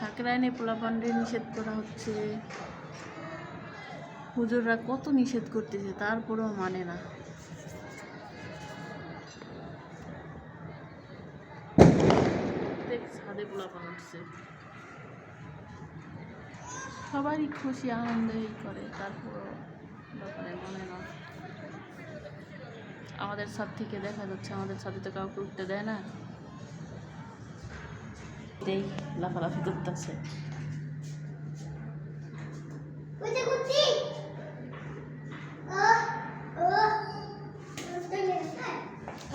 সাকরাইনে পোলাপান্ডে নিষেধ করা হচ্ছে। হুজুররা কত নিষেধ করতেছে তারপরেও মানে না। ছাদে পোলাপান উঠছে। সবারই খুশি, আনন্দই করে, তারপরও ব্যাপারে মানে না। আমাদের ছাদ থেকে দেখা যাচ্ছে, আমাদের ছাদে তো কাউকে উঠতে দেয় না। এই লাফালাফি করতেছে।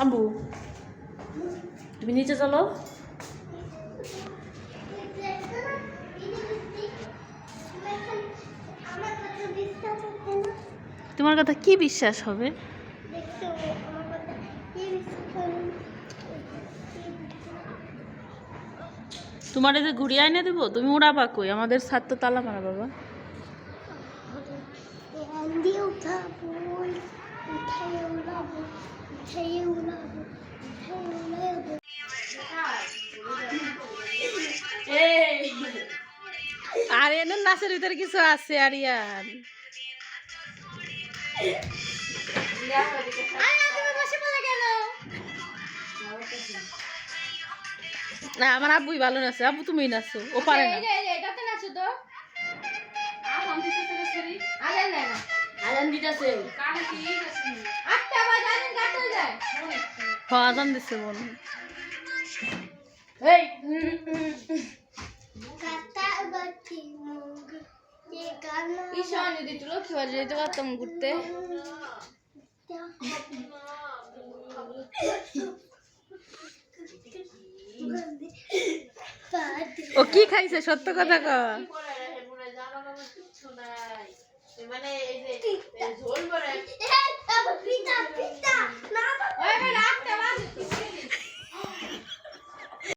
আম্বু তুমি নিচে চলো। তোমার কথা কি বিশ্বাস হবে দেখছ আমার কথা কি বিশ্বাস হবে তোমার যে ঘুরিয়ে আইনে দেবো? তুমি উড়াবা কই? আমাদের ছাদ তো তালা মারা বাবা। আর এনে নাচের ভিতরে কিছু আছে আরিয়ান। না আমার আব্বুই ভালো নাচে আব্বু তুমি নাচো ও পারে না। হ আজান দিচ্ছে বোন ঈশান যদি বাজে যেতে পারতাম ঘুরতে। ও কি খাইছে? সত্য কথা ক। মানে এই যে ঝোল